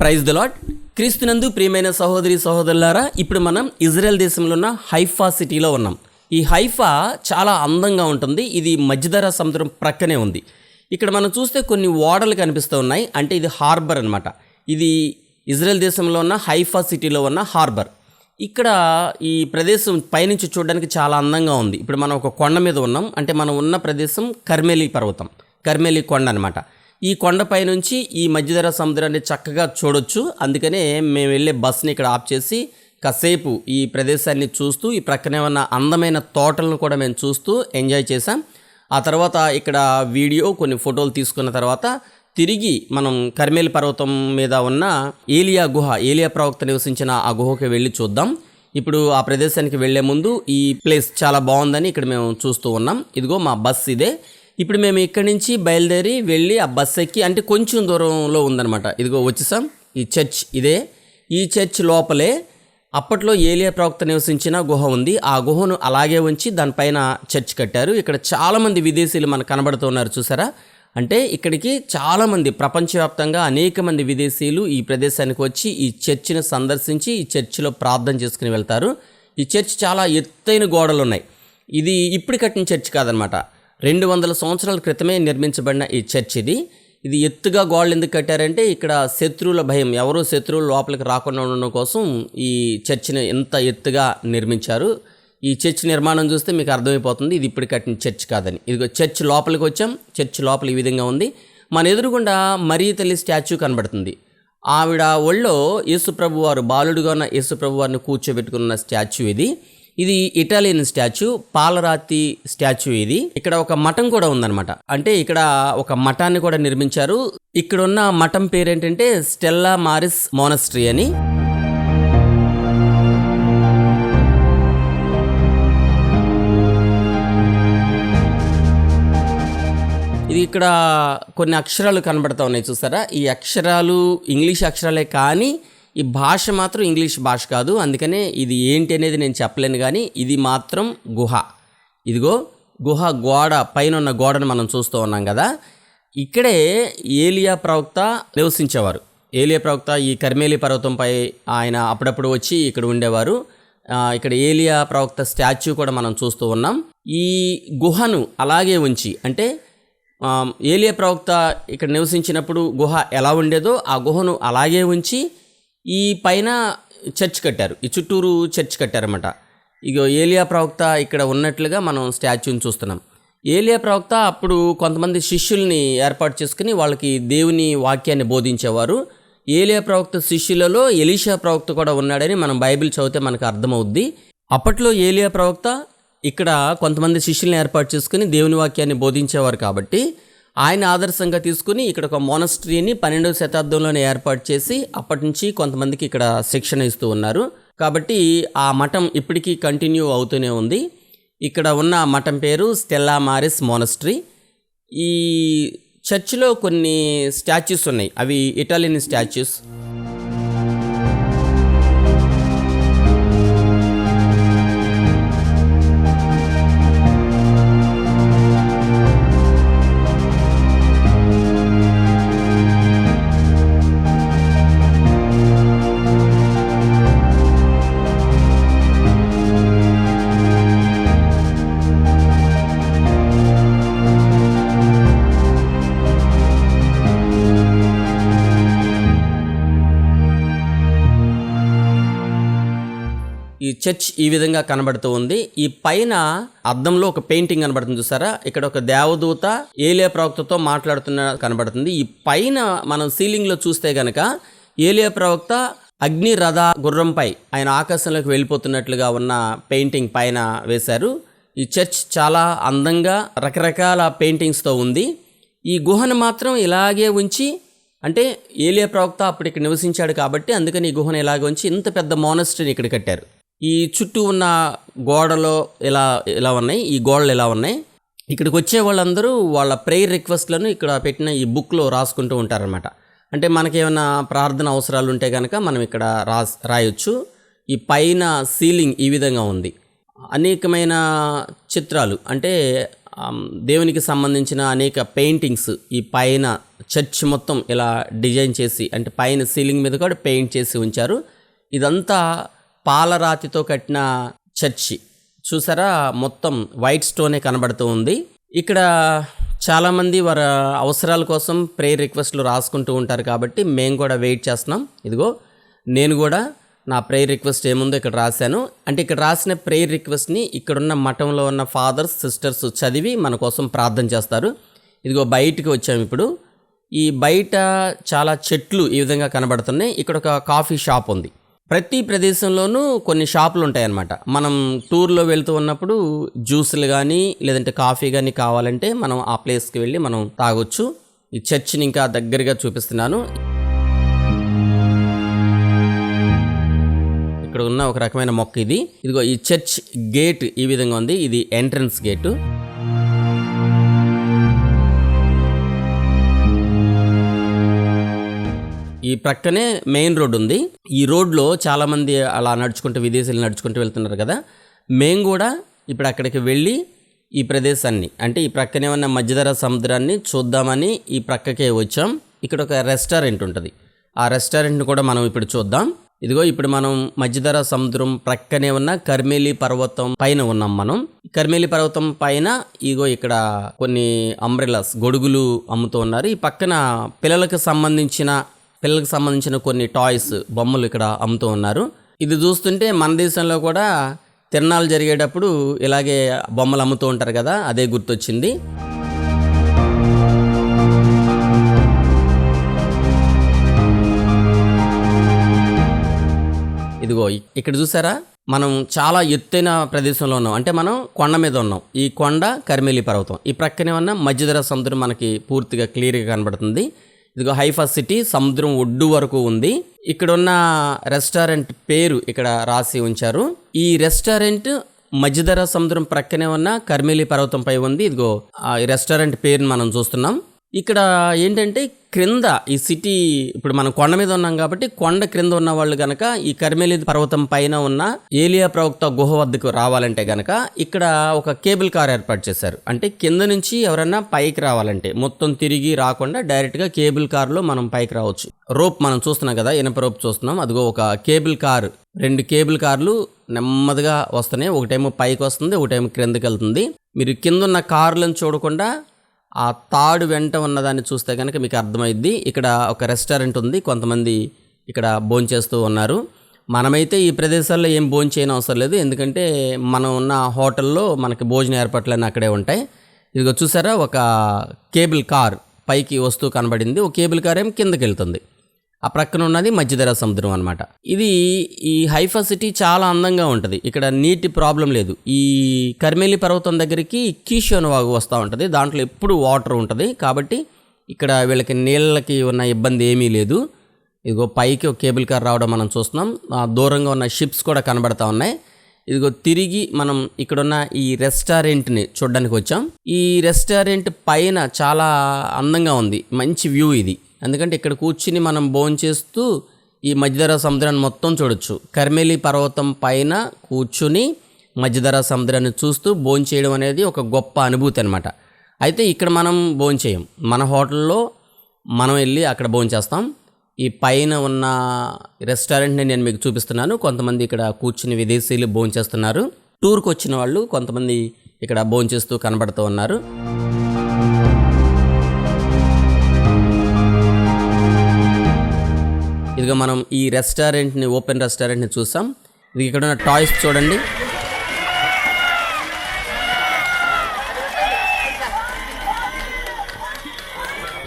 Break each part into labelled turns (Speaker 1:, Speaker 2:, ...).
Speaker 1: Praise the lot క్రీస్తునందు ప్రియమైన సహోదరి సహోదరులారా ఇప్పుడు మనం ఇజ్రాయెల్ దేశంలో ఉన్న హైఫా సిటీలో ఉన్నాం. ఈ హైఫా చాలా అందంగా ఉంటుంది. ఇది మధ్యధర సముద్రం ప్రక్కనే ఉంది. ఇక్కడ మనం చూస్తే కొన్ని ఓడలు కనిపిస్తూ ఉన్నాయి. అంటే ఇది హార్బర్ అన్నమాట. ఇది ఇజ్రాయెల్ దేశంలో ఉన్న హైఫా సిటీలో ఉన్న హార్బర్. ఇక్కడ ఈ ప్రదేశం పైనుంచి చూడడానికి చాలా అందంగా ఉంది. ఇప్పుడు మనం ఒక కొండ మీద ఉన్నాం. అంటే మనం ఉన్న ప్రదేశం కర్మేలి పర్వతం. కర్మేలి కొండ అనమాట ఈ కొండపై నుంచి ఈ మధ్యధర సముద్రాన్ని చక్కగా చూడొచ్చు. అందుకనే మేము వెళ్ళే బస్ని ఇక్కడ ఆఫ్ చేసి కాసేపు ఈ ప్రదేశాన్ని చూస్తూ ఈ ప్రక్కనే ఉన్న అందమైన తోటలను కూడా మేము చూస్తూ ఎంజాయ్ చేసాం ఆ తర్వాత ఇక్కడ వీడియో కొన్ని ఫోటోలు తీసుకున్న తర్వాత తిరిగి మనం కర్మేల్ పర్వతం మీద ఉన్న ఏలియా గుహ ఏలియా ప్రవక్త నివసించిన ఆ గుహకి వెళ్ళి చూద్దాం. ఇప్పుడు ఆ ప్రదేశానికి వెళ్ళే ముందు ఈ ప్లేస్ చాలా బాగుందని ఇక్కడ మేము చూస్తూ ఉన్నాం. ఇదిగో మా బస్ ఇదే. ఇప్పుడు మేము ఇక్కడి నుంచి బయలుదేరి వెళ్ళి ఆ బస్ ఎక్కి అంటే కొంచెం దూరంలో ఉందన్నమాట. ఇదిగో వచ్చేసాం. ఈ చర్చ్ ఇదే. ఈ చర్చ్ లోపలే అప్పట్లో ఏలియా ప్రవక్త నివసించిన గుహ ఉంది. ఆ గుహను అలాగే ఉంచి దానిపైన చర్చ్ కట్టారు. ఇక్కడ చాలామంది విదేశీయులు మనకు కనబడుతున్నారు చూసారా? అంటే ఇక్కడికి చాలామంది ప్రపంచవ్యాప్తంగా అనేక మంది విదేశీయులు ఈ ప్రదేశానికి వచ్చి ఈ చర్చిని సందర్శించి ఈ చర్చిలో ప్రార్థన చేసుకుని వెళ్తారు. ఈ చర్చ్ చాలా ఎత్తైన గోడలు ఉన్నాయి. ఇది ఇప్పుడు కట్టిన చర్చ్ కాదనమాట రెండు వందల సంవత్సరాల క్రితమే నిర్మించబడిన ఈ చర్చ్ ఇది. ఇది ఎత్తుగా గోడలు ఎందుకు కట్టారంటే ఇక్కడ శత్రువుల భయం ఎవరో శత్రువులు లోపలికి రాకుండా ఉండడం కోసం ఈ చర్చిని ఎంత ఎత్తుగా నిర్మించారు. ఈ చర్చ్ నిర్మాణం చూస్తే మీకు అర్థమైపోతుంది ఇది ఇప్పుడు కట్టిన చర్చ్ కాదని. ఇదిగో చర్చ్ లోపలికి వచ్చాం చర్చ్ లోపల ఈ విధంగా ఉంది. మన ఎదురుగుండా మరీ తల్లి స్టాచ్యూ కనబడుతుంది. ఆవిడ ఒళ్ళో యేసుప్రభు వారు బాలుడుగా ఉన్న యేసుప్రభు వారిని కూర్చోబెట్టుకున్న స్టాచ్యూ ఇది. ఇది ఇటాలియన్ స్టాచ్యూ పాలరాతి స్టాచ్యూ ఇది. ఇక్కడ ఒక మఠం కూడా ఉందన్నమాట. అంటే ఇక్కడ ఒక మఠాన్ని కూడా నిర్మించారు. ఇక్కడ ఉన్న మఠం పేరేంటంటే స్టెల్లా మారిస్ మోనస్ట్రీ అని. ఇది ఇక్కడ కొన్ని అక్షరాలు కనబడతా ఉన్నాయి చూసారా? ఈ అక్షరాలు ఇంగ్లీష్ అక్షరాలే కానీ ఈ భాష మాత్రం ఇంగ్లీష్ భాష కాదు. అందుకనే ఇది ఏంటి అనేది నేను చెప్పలేను కానీ ఇది మాత్రం గుహ. ఇదిగో గుహ గోడ పైన ఉన్న గోడను మనం చూస్తూ ఉన్నాం కదా. ఇక్కడే ఏలియా ప్రవక్త నివసించేవారు. ఏలియా ప్రవక్త ఈ కర్మేలి పర్వతంపై ఆయన అప్పుడప్పుడు వచ్చి ఇక్కడ ఉండేవారు. ఇక్కడ ఏలియా ప్రవక్త స్టాచ్యూ కూడా మనం చూస్తూ ఉన్నాం. ఈ గుహను అలాగే ఉంచి అంటే ఏలియా ప్రవక్త ఇక్కడ నివసించినప్పుడు గుహ ఎలా ఉండేదో ఆ గుహను అలాగే ఉంచి ఈ పైన చర్చ్ కట్టారు. ఈ చుట్టూరు చర్చ్ కట్టారన్నమాట. ఇగో ఏలియా ప్రవక్త ఇక్కడ ఉన్నట్లుగా మనం స్టాచ్యూని చూస్తున్నాం. ఏలియా ప్రవక్త అప్పుడు కొంతమంది శిష్యుల్ని ఏర్పాటు చేసుకుని వాళ్ళకి దేవుని వాక్యాన్ని బోధించేవారు. ఏలియా ప్రవక్త శిష్యులలో ఎలీషా ప్రవక్త కూడా ఉన్నాడని మనం బైబిల్ చదివితే మనకు అర్థమవుద్ది. అప్పట్లో ఏలియా ప్రవక్త ఇక్కడ కొంతమంది శిష్యుల్ని ఏర్పాటు చేసుకుని దేవుని వాక్యాన్ని బోధించేవారు కాబట్టి ఆయన ఆదర్శంగా తీసుకుని ఇక్కడ ఒక మోనస్ట్రీని పన్నెండవ శతాబ్దంలోనే ఏర్పాటు చేసి అప్పటి నుంచి కొంతమందికి ఇక్కడ శిక్షణ ఇస్తూ ఉన్నారు. కాబట్టి ఆ మఠం ఇప్పటికీ కంటిన్యూ అవుతూనే ఉంది. ఇక్కడ ఉన్న మఠం పేరు స్టెల్లా మారిస్ మోనస్ట్రీ ఈ చర్చిలో కొన్ని స్టాచ్యూస్ ఉన్నాయి. అవి ఇటాలియన్ స్టాచ్యూస్ చర్చ్ ఈ విధంగా కనబడుతూ ఉంది. ఈ పైన అద్దంలో ఒక పెయింటింగ్ కనబడుతుంది చూసారా? ఇక్కడ ఒక దేవదూత ఏలియా ప్రవక్తతో మాట్లాడుతున్న కనబడుతుంది. ఈ పైన మనం సీలింగ్లో చూస్తే గనక ఏలియా ప్రవక్త అగ్ని రథ గుర్రంపై ఆయన ఆకాశంలోకి వెళ్ళిపోతున్నట్లుగా ఉన్న పెయింటింగ్ పైన వేశారు. ఈ చర్చ్ చాలా అందంగా రకరకాల పెయింటింగ్స్తో ఉంది. ఈ గుహను మాత్రం ఇలాగే ఉంచి అంటే ఏలియా ప్రవక్త అప్పుడు ఇక్కడ నివసించాడు కాబట్టి అందుకని ఈ గుహను ఇలాగే ఉంచి ఇంత పెద్ద మోనస్ట్రీని ఇక్కడ కట్టారు. ఈ చుట్టూ ఉన్న గోడలో ఇలా ఇలా ఉన్నాయి? ఈ గోడలు ఇలా ఉన్నాయి? ఇక్కడికి వచ్చే వాళ్ళందరూ వాళ్ళ ప్రేయర్ రిక్వెస్ట్లను ఇక్కడ పెట్టిన ఈ బుక్లో రాసుకుంటూ ఉంటారనమాట అంటే మనకేమైనా ప్రార్థన అవసరాలు ఉంటే కనుక మనం ఇక్కడ రాస్ రాయొచ్చు. ఈ పైన సీలింగ్ ఈ విధంగా ఉంది. అనేకమైన చిత్రాలు అంటే దేవునికి సంబంధించిన అనేక పెయింటింగ్స్ ఈ పైన చర్చ్ మొత్తం ఇలా డిజైన్ చేసి అంటే పైన సీలింగ్ మీద కూడా పెయింట్ చేసి ఉంచారు. ఇదంతా పాలరాతితో కట్టిన చర్చి. చూసారా? మొత్తం వైట్ స్టోనే కనబడుతూ ఉంది. ఇక్కడ చాలామంది వారి అవసరాల కోసం ప్రేయర్ రిక్వెస్ట్లు రాసుకుంటూ ఉంటారు కాబట్టి మేము కూడా వెయిట్ చేస్తున్నాం. ఇదిగో నేను కూడా నా ప్రేయర్ రిక్వెస్ట్ ఏముందో ఇక్కడ రాశాను. అంటే ఇక్కడ రాసిన ప్రేయర్ రిక్వెస్ట్ని ఇక్కడున్న మఠంలో ఉన్న ఫాదర్స్ సిస్టర్స్ చదివి మన కోసం ప్రార్థన చేస్తారు. ఇదిగో బయటికి వచ్చాము ఇప్పుడు. ఈ బయట చాలా చెట్లు ఈ విధంగా కనబడుతున్నాయి. ఇక్కడ ఒక కాఫీ షాప్ ఉంది. ప్రతి ప్రదేశంలోనూ కొన్ని షాపులు ఉంటాయన్నమాట. మనం టూర్లో వెళ్తూ ఉన్నప్పుడు జ్యూసులు కానీ లేదంటే కాఫీ కానీ కావాలంటే మనం ఆ ప్లేస్కి వెళ్ళి మనం తాగొచ్చు. ఈ చర్చిని ఇంకా దగ్గరగా చూపిస్తున్నాను. ఇక్కడ ఉన్న ఒక రకమైన మొక్క ఇది. ఇదిగో ఈ చర్చ్ గేట్ ఈ విధంగా ఉంది. ఇది ఎంట్రన్స్ గేటు. ఈ ప్రక్కనే మెయిన్ రోడ్ ఉంది. ఈ రోడ్లో చాలామంది అలా నడుచుకుంటూ విదేశీయులు నడుచుకుంటూ వెళ్తున్నారు కదా. మేము కూడా ఇప్పుడు అక్కడికి వెళ్ళి ఈ ప్రదేశాన్ని అంటే ఈ ప్రక్కనే ఉన్న మధ్యధర సముద్రాన్ని చూద్దామని ఈ ప్రక్కకే వచ్చాం. ఇక్కడ ఒక రెస్టారెంట్ ఉంటుంది. ఆ రెస్టారెంట్ని కూడా మనం ఇప్పుడు చూద్దాం. ఇదిగో ఇప్పుడు మనం మధ్యధర సముద్రం ప్రక్కనే ఉన్న కర్మేలి పర్వతం పైన ఉన్నాం మనం. కర్మేలి పర్వతం పైన ఇగో ఇక్కడ కొన్ని అంబ్రెలాస్ గొడుగులు అమ్ముతూ ఉన్నారు. ఈ పక్కన పిల్లలకు సంబంధించిన పిల్లలకు సంబంధించిన కొన్ని టాయ్స్ బొమ్మలు ఇక్కడ అమ్ముతూ ఉన్నారు. ఇది చూస్తుంటే మన దేశంలో కూడా తిరణాలు జరిగేటప్పుడు ఇలాగే బొమ్మలు అమ్ముతూ ఉంటారు కదా అదే గుర్తొచ్చింది. ఇదిగో ఇక్కడ చూసారా? మనం చాలా ఎత్తైన ప్రదేశంలో ఉన్నాం. అంటే మనం కొండ మీద ఉన్నాం. ఈ కొండ కర్మేలి పర్వతం. ఈ ప్రక్కనే ఉన్న మధ్యధర సముద్రం మనకి పూర్తిగా క్లియర్గా కనబడుతుంది. ఇదిగో హైఫా సిటీ సముద్రం ఒడ్డు వరకు ఉంది. ఇక్కడ ఉన్న రెస్టారెంట్ పేరు ఇక్కడ రాసి ఉంచారు. ఈ రెస్టారెంట్ మధ్యధర సముద్రం ప్రక్కనే ఉన్న కర్మేలి పర్వతంపై ఉంది. ఇదిగో ఆ ఈ రెస్టారెంట్ పేరుని మనం చూస్తున్నాం. ఇక్కడ ఏంటంటే క్రింద ఈ సిటీ ఇప్పుడు మనం కొండ మీద ఉన్నాం కాబట్టి కొండ క్రింద ఉన్న వాళ్ళు గనక ఈ కర్మేలి పర్వతం పైన ఉన్న ఏలియా ప్రవక్త గుహ వద్దకు రావాలంటే గనక ఇక్కడ ఒక కేబుల్ కార్ ఏర్పాటు చేశారు. అంటే కింద నుంచి ఎవరన్నా పైకి రావాలంటే మొత్తం తిరిగి రాకుండా డైరెక్ట్గా కేబుల్ కార్లో మనం పైకి రావచ్చు. రోప్ మనం చూస్తున్నాం కదా ఇనప రోప్ చూస్తున్నాం. అదిగో ఒక కేబుల్ కార్ రెండు కేబుల్ కార్లు నెమ్మదిగా వస్తున్నాయి. ఒకటేమో పైకి వస్తుంది ఒకటేమో క్రిందకి వెళ్తుంది. మీరు కింద ఉన్న కార్లను చూడకుండా ఆ తాడు వెంట ఉన్నదాన్ని చూస్తే కనుక మీకు అర్థమైద్ది. ఇక్కడ ఒక రెస్టారెంట్ ఉంది. కొంతమంది ఇక్కడ భోంచేస్తూ ఉన్నారు. మనమైతే ఈ ప్రదేశాల్లో ఏం భోంచేయని అవసరం లేదు. ఎందుకంటే మనం ఉన్న హోటల్లో మనకి భోజన ఏర్పాట్లన్నీ అక్కడే ఉంటాయి. ఇదిగో చూసారా? ఒక కేబుల్ కార్ పైకి వస్తూ కనబడింది. ఒక కేబుల్ కార్ ఏం కిందకి వెళ్తుంది. ఆ ప్రక్కన ఉన్నది మధ్యధరా సముద్రం అనమాట ఇది ఈ హైఫా సిటీ చాలా అందంగా ఉంటుంది. ఇక్కడ నీటి ప్రాబ్లం లేదు. ఈ కర్మేలి పర్వతం దగ్గరికి కీషోన్ వాగు వస్తూ ఉంటుంది. దాంట్లో ఎప్పుడు వాటర్ ఉంటుంది. కాబట్టి ఇక్కడ వీళ్ళకి నీళ్ళకి ఉన్న ఇబ్బంది ఏమీ లేదు. ఇదిగో పైకి ఒక కేబుల్ కార్ రావడం మనం చూస్తున్నాం. ఆ దూరంగా ఉన్న షిప్స్ కూడా కనబడతా ఉన్నాయి. ఇదిగో తిరిగి మనం ఇక్కడున్న ఈ రెస్టారెంట్ని చూడడానికి వచ్చాం. ఈ రెస్టారెంట్ పైన చాలా అందంగా ఉంది. మంచి వ్యూ ఇది. ఎందుకంటే ఇక్కడ కూర్చుని మనం భోంచేస్తూ ఈ మధ్యధర సముద్రాన్ని మొత్తం చూడొచ్చు. కర్మేలి పర్వతం పైన కూర్చుని మధ్యధర సముద్రాన్ని చూస్తూ భోంచేయడం అనేది ఒక గొప్ప అనుభూతి అనమాట అయితే ఇక్కడ మనం భోంచేయం మన హోటల్లో మనం వెళ్ళి అక్కడ భోంచేస్తాం ఈ పైన ఉన్న రెస్టారెంట్ని నేను మీకు చూపిస్తున్నాను. కొంతమంది ఇక్కడ కూర్చుని విదేశీయులు భోంచేస్తున్నారు టూర్కి వచ్చిన వాళ్ళు కొంతమంది ఇక్కడ భోంచేస్తూ కనబడుతూ ఉన్నారు. ఇదిగో మనం ఈ రెస్టారెంట్ని ఓపెన్ రెస్టారెంట్ని చూసాం. ఇది ఇక్కడ ఉన్న టాయ్స్ చూడండి.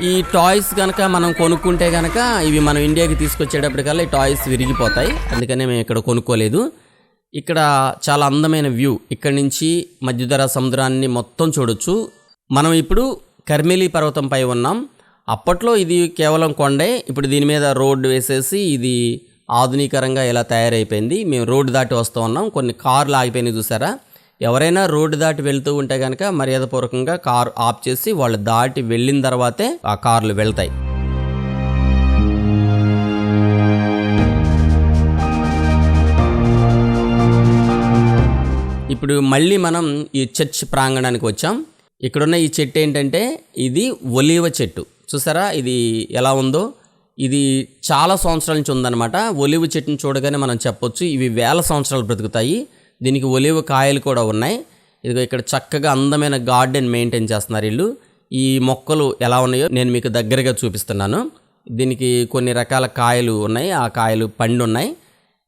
Speaker 1: ఈ టాయ్స్ కనుక మనం కొనుక్కుంటే కనుక ఇవి మనం ఇండియాకి తీసుకొచ్చేటప్పటికల్లా ఈ టాయ్స్ విరిగిపోతాయి. అందుకనే మేము ఇక్కడ కొనుక్కోలేదు. ఇక్కడ చాలా అందమైన వ్యూ. ఇక్కడ నుంచి మధ్యధర సముద్రాన్ని మొత్తం చూడొచ్చు. మనం ఇప్పుడు కర్మేలి పర్వతంపై ఉన్నాం. అప్పట్లో ఇది కేవలం కొండే ఇప్పుడు దీని మీద రోడ్డు వేసేసి ఇది ఆధునీకరంగా ఇలా తయారైపోయింది. మేము రోడ్డు దాటి వస్తూ ఉన్నాం. కొన్ని కార్లు ఆగిపోయినాయి చూసారా? ఎవరైనా రోడ్డు దాటి వెళ్తూ ఉంటే కనుక మర్యాదపూర్వకంగా కార్ ఆఫ్ చేసి వాళ్ళు దాటి వెళ్ళిన తర్వాతే ఆ కార్లు వెళ్తాయి. ఇప్పుడు మళ్ళీ మనం ఈ చర్చ్ ప్రాంగణానికి వచ్చాం. ఇక్కడున్న ఈ చెట్టు ఏంటంటే ఇది ఒలీవ చెట్టు. చూసారా? ఇది ఎలా ఉందో? ఇది చాలా సంవత్సరాల నుంచి ఉందన్నమాట. ఒలివ చెట్టుని చూడగానే మనం చెప్పొచ్చు ఇవి వేల సంవత్సరాలు బ్రతుకుతాయి. దీనికి ఒలివ కాయలు కూడా ఉన్నాయి. ఇదిగో ఇక్కడ చక్కగా అందమైన గార్డెన్ మెయింటైన్ చేస్తున్నారు వీళ్ళు. ఈ మొక్కలు ఎలా ఉన్నాయో నేను మీకు దగ్గరగా చూపిస్తున్నాను. దీనికి కొన్ని రకాల కాయలు ఉన్నాయి. ఆ కాయలు పండు ఉన్నాయి.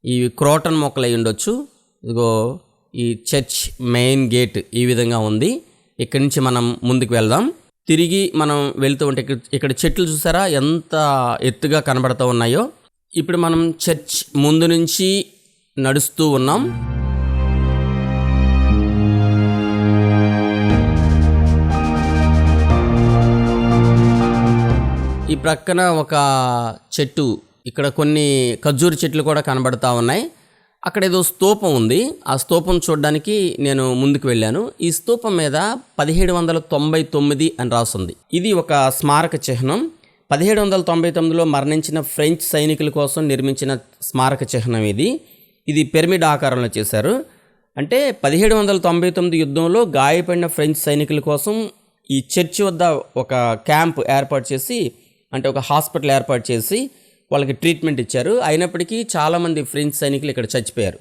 Speaker 1: ఇవి క్రోటన్ మొక్కలు అయి ఉండొచ్చు. ఇదిగో ఈ చర్చ్ మెయిన్ గేట్ ఈ విధంగా ఉంది. ఇక్కడి నుంచి మనం ముందుకు వెళ్దాం. తిరిగి మనం వెళ్తూ ఉంటే ఇక్కడ ఇక్కడ చెట్లు చూసారా? ఎంత ఎత్తుగా కనబడుతూ ఉన్నాయో? ఇప్పుడు మనం చర్చ్ ముందు నుంచి నడుస్తూ ఉన్నాం. ఈ ప్రక్కన ఒక చెట్టు ఇక్కడ కొన్ని ఖర్జూరు చెట్లు కూడా కనబడతా ఉన్నాయి. అక్కడ ఏదో స్తూపం ఉంది. ఆ స్తూపం చూడడానికి నేను ముందుకు వెళ్ళాను. ఈ స్తూపం మీద పదిహేడు వందల తొంభై తొమ్మిది అని రాస్తుంది ఇది ఒక స్మారక చిహ్నం. పదిహేడు వందల తొంభై తొమ్మిదిలో మరణించిన ఫ్రెంచ్ సైనికుల కోసం నిర్మించిన స్మారక చిహ్నం ఇది. ఇది పిరమిడ్ ఆకారంలో చేశారు. అంటే పదిహేడు వందల తొంభై తొమ్మిది యుద్ధంలో గాయపడిన ఫ్రెంచ్ సైనికుల కోసం ఈ చర్చి వద్ద ఒక క్యాంప్ ఏర్పాటు చేసి అంటే ఒక హాస్పిటల్ ఏర్పాటు చేసి వాళ్ళకి ట్రీట్మెంట్ ఇచ్చారు. అయినప్పటికీ చాలామంది ఫ్రెంచ్ సైనికులు ఇక్కడ చచ్చిపోయారు.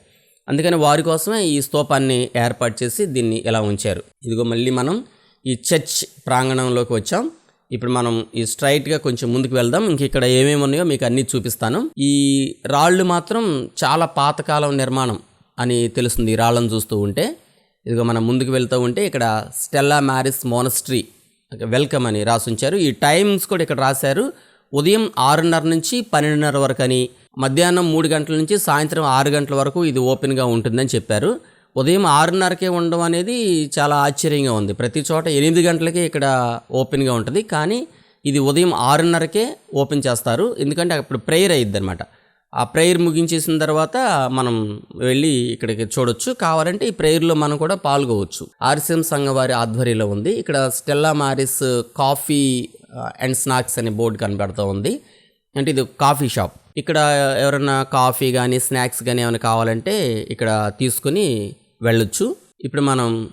Speaker 1: అందుకని వారి కోసమే ఈ స్తూపాన్ని ఏర్పాటు చేసి దీన్ని ఇలా ఉంచారు. ఇదిగో మళ్ళీ మనం ఈ చర్చ్ ప్రాంగణంలోకి వచ్చాం. ఇప్పుడు మనం ఈ స్ట్రైట్గా కొంచెం ముందుకు వెళ్దాం. ఇంక ఇక్కడ ఏమేమి ఉన్నాయో మీకు అన్నీ చూపిస్తాను. ఈ రాళ్ళు మాత్రం చాలా పాతకాలం నిర్మాణం అని తెలుస్తుంది ఈ రాళ్ళను చూస్తూ ఉంటే. ఇదిగో మనం ముందుకు వెళ్తూ ఉంటే ఇక్కడ స్టెల్లా మ్యారిస్ మోనస్ట్రీ వెల్కమ్ అని రాసి ఉంచారు. ఈ టైమ్స్ కూడా ఇక్కడ రాశారు. ఉదయం ఆరున్నర నుంచి పన్నెండున్నర వరకు అని మధ్యాహ్నం మూడు గంటల నుంచి సాయంత్రం ఆరు గంటల వరకు ఇది ఓపెన్గా ఉంటుందని చెప్పారు. ఉదయం ఆరున్నరకే ఉండడం అనేది చాలా ఆశ్చర్యంగా ఉంది. ప్రతి చోట ఎనిమిది గంటలకే ఇక్కడ ఓపెన్గా ఉంటుంది. కానీ ఇది ఉదయం ఆరున్నరకే ఓపెన్ చేస్తారు. ఎందుకంటే అప్పుడు ప్రేయర్ అయ్యిద్ది అనమాట ఆ ప్రేయర్ ముగించేసిన తర్వాత మనం వెళ్ళి ఇక్కడికి చూడొచ్చు. కావాలంటే ఈ ప్రేయర్లో మనం కూడా పాల్గొవచ్చు. ఆర్సిఎం సంఘం వారి ఆధ్వర్యంలో ఉంది. ఇక్కడ Stella Maris coffee and snacks అనే బోర్డు కనబడుతూ ఉంది. అంటే ఇది కాఫీ షాప్. ఇక్కడ ఎవరైనా కాఫీ కానీ స్నాక్స్ కానీ ఏమైనా కావాలంటే ఇక్కడ తీసుకుని వెళ్ళొచ్చు. ఇప్పుడు మనం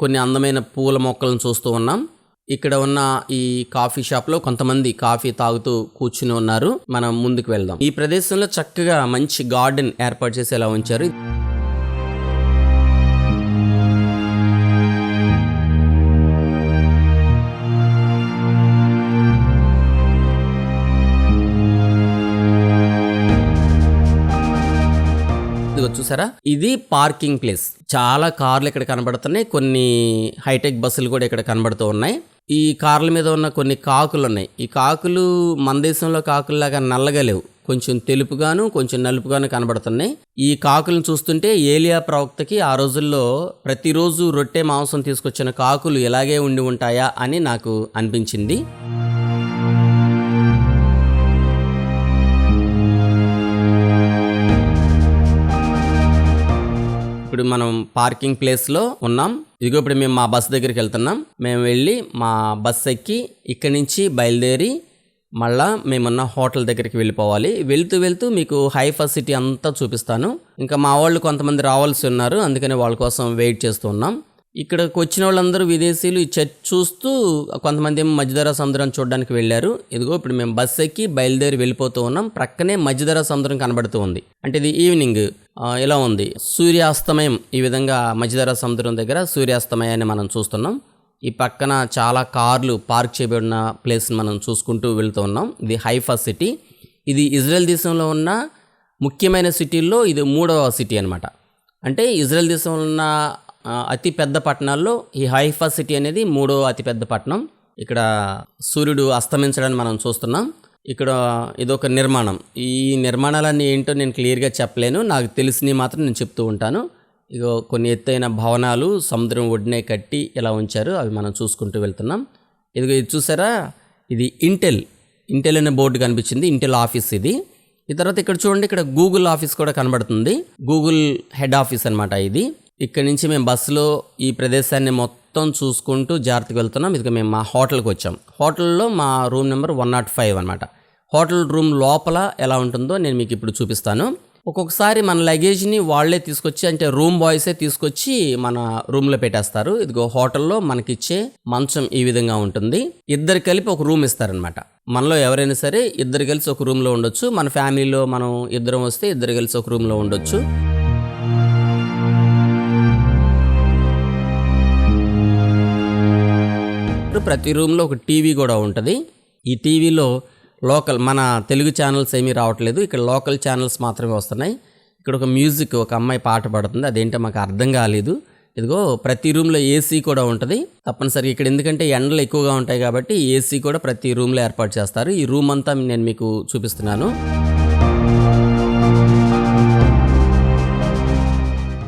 Speaker 1: కొన్ని అందమైన పూల మొక్కలను చూస్తూ ఉన్నాం. ఇక్కడ ఉన్న ఈ కాఫీ షాప్లో కొంతమంది కాఫీ తాగుతూ కూర్చుని ఉన్నారు. మనం ముందుకు వెళ్దాం. ఈ ప్రదేశంలో చక్కగా మంచి గార్డెన్ ఏర్పాటు చేసి ఎలా ఉంచారు. ఇదిగో చూసారా? ఇది పార్కింగ్ ప్లేస్. చాలా కార్లు ఇక్కడ కనబడుతున్నాయి. కొన్ని హైటెక్ బస్సులు కూడా ఇక్కడ కనబడుతూ ఉన్నాయి. ఈ కార్ల మీద ఉన్న కొన్ని కాకులు ఉన్నాయి. ఈ కాకులు మన దేశంలో కాకుల్లాగా నల్లగా లేవు. కొంచెం తెలుపుగాను కొంచెం నలుపుగాను కనబడుతున్నాయి. ఈ కాకులను చూస్తుంటే ఏలియా ప్రవక్తకి ఆ రోజుల్లో ప్రతిరోజు రొట్టె మాంసం తీసుకొచ్చిన కాకులు ఇలాగే ఉండి ఉంటాయా అని నాకు అనిపించింది. ఇప్పుడు మనం పార్కింగ్ ప్లేస్లో ఉన్నాం. ఇదిగో ఇప్పుడు మేము మా బస్ దగ్గరికి వెళ్తున్నాం. మేము వెళ్ళి మా బస్ ఎక్కి ఇక్కడి నుంచి బయలుదేరి మళ్ళా మేమున్న హోటల్ దగ్గరికి వెళ్ళిపోవాలి. వెళ్తూ వెళ్తూ మీకు హైఫా సిటీ అంతా చూపిస్తాను. ఇంకా మా వాళ్ళు కొంతమంది రావాల్సి ఉన్నారు. అందుకని వాళ్ళ కోసం వెయిట్ చేస్తూ ఉన్నాం. ఇక్కడికి వచ్చిన వాళ్ళందరూ విదేశీయులు ఈ చర్చ్ చూస్తూ కొంతమంది ఏమో మధ్యధరా సముద్రం చూడడానికి వెళ్ళారు. ఇదిగో ఇప్పుడు మేము బస్సు ఎక్కి బయలుదేరి వెళ్ళిపోతూ ఉన్నాం. ప్రక్కనే మధ్యధరా సముద్రం కనబడుతూ ఉంది. అంటే ఇది ఈవినింగ్ ఇలా ఉంది? సూర్యాస్తమయం ఈ విధంగా మధ్యధరా సముద్రం దగ్గర సూర్యాస్తమయాన్ని మనం చూస్తున్నాం. ఈ పక్కన చాలా కార్లు పార్క్ చేయబడిన ప్లేస్ని మనం చూసుకుంటూ వెళ్తూ ఉన్నాం. ఇది హైఫా సిటీ. ఇది ఇజ్రాయెల్ దేశంలో ఉన్న ముఖ్యమైన సిటీల్లో ఇది మూడవ సిటీ అనమాట అంటే ఇజ్రాయెల్ దేశంలో ఉన్న అతి పెద్ద పట్టణాల్లో ఈ హైఫా సిటీ అనేది మూడో అతి పెద్ద పట్టణం. ఇక్కడ సూర్యుడు అస్తమించడాన్ని మనం చూస్తున్నాం. ఇక్కడ ఇదొక నిర్మాణం. ఈ నిర్మాణాలన్నీ ఏంటో నేను క్లియర్గా చెప్పలేను. నాకు తెలిసినవి మాత్రం నేను చెప్తూ ఉంటాను. ఇగో కొన్ని ఎత్తైన భవనాలు సముద్రం ఒడ్డునే కట్టి ఇలా ఉంచారు. అవి మనం చూసుకుంటూ వెళ్తున్నాం. ఇదిగో ఇది చూసారా? ఇది ఇంటెల్. ఇంటెల్ అనే బోర్డు కనిపించింది. ఇంటెల్ ఆఫీస్ ఇది. ఈ తర్వాత ఇక్కడ చూడండి ఇక్కడ గూగుల్ ఆఫీస్ కూడా కనబడుతుంది. గూగుల్ హెడ్ ఆఫీస్ అన్నమాట ఇది. ఇక్కడ నుంచి మేము బస్సులో ఈ ప్రదేశాన్ని మొత్తం చూసుకుంటూ జాగ్రత్తగా వెళ్తున్నాం. ఇదిగా మేము మా హోటల్కి వచ్చాం. హోటల్లో మా room number one not five అనమాట హోటల్ రూమ్ లోపల ఎలా ఉంటుందో నేను మీకు ఇప్పుడు చూపిస్తాను. ఒక్కొక్కసారి మన లగేజ్ని వాళ్ళే తీసుకొచ్చి అంటే రూమ్ బాయ్సే తీసుకొచ్చి మన రూమ్లో పెట్టేస్తారు. ఇదిగో హోటల్లో మనకిచ్చే మంచం ఈ విధంగా ఉంటుంది. ఇద్దరు కలిపి ఒక రూమ్ ఇస్తారనమాట మనలో ఎవరైనా సరే ఇద్దరు కలిసి ఒక రూమ్లో ఉండొచ్చు. మన ఫ్యామిలీలో మనం ఇద్దరం వస్తే ఇద్దరు కలిసి ఒక రూమ్లో ఉండొచ్చు. పాటు ప్రతి రూమ్లో ఒక టీవీ కూడా ఉంటుంది. ఈ టీవీలో లోకల్ మన తెలుగు ఛానల్స్ ఏమీ రావట్లేదు. ఇక్కడ లోకల్ ఛానల్స్ మాత్రమే వస్తున్నాయి. ఇక్కడ ఒక మ్యూజిక్ ఒక అమ్మాయి పాట పడుతుంది. అదేంటో మాకు అర్థం కాలేదు. ఇదిగో ప్రతి రూమ్లో ఏసీ కూడా ఉంటుంది. తప్పనిసరిగా ఇక్కడ ఎందుకంటే ఎండలు ఎక్కువగా ఉంటాయి కాబట్టి ఏసీ కూడా ప్రతి రూమ్లో ఏర్పాటు చేస్తారు. ఈ రూమ్ అంతా నేను మీకు చూపిస్తున్నాను.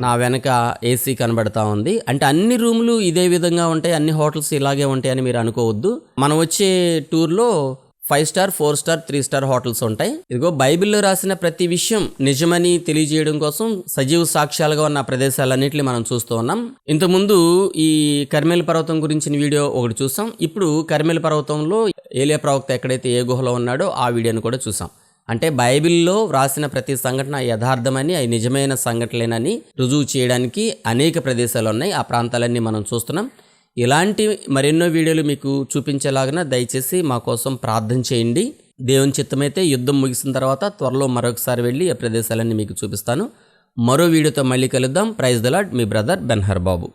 Speaker 1: నా వెనక ఏసీ కనబడతా ఉంది. అంటే అన్ని రూములు ఇదే విధంగా ఉంటాయి అన్ని హోటల్స్ ఇలాగే ఉంటాయని మీరు అనుకోవద్దు. మనం వచ్చే టూర్లో five star four star three star hotels ఉంటాయి. ఇదిగో బైబిల్లో రాసిన ప్రతి విషయం నిజమని తెలియజేయడం కోసం సజీవ సాక్ష్యాలుగా ఉన్న ప్రదేశాలన్నింటినీ మనం చూస్తూ ఉన్నాం. ఇంతకుముందు ఈ కర్మేల పర్వతం గురించిన వీడియో ఒకటి చూసాం. ఇప్పుడు కర్మేల పర్వతంలో ఏలియా ప్రవక్త ఎక్కడైతే ఏ గుహలో ఉన్నాడో ఆ వీడియోని కూడా చూసాం. అంటే బైబిల్లో వ్రాసిన ప్రతి సంఘటన యథార్థమని అవి నిజమైన సంఘటనలేనని రుజువు చేయడానికి అనేక ప్రదేశాలు ఉన్నాయి. ఆ ప్రాంతాలన్నీ మనం చూస్తున్నాం. ఇలాంటి మరెన్నో వీడియోలు మీకు చూపించేలాగా దయచేసి మా కోసం ప్రార్థన చేయండి. దేవుని చిత్తమైతే యుద్ధం ముగిసిన తర్వాత త్వరలో మరొకసారి వెళ్ళి ఆ ప్రదేశాలన్నీ మీకు చూపిస్తాను. మరో వీడియోతో మళ్ళీ కలుద్దాం. ప్రైజ్ ద లాడ్ మీ బ్రదర్ బెన్హర్ బాబు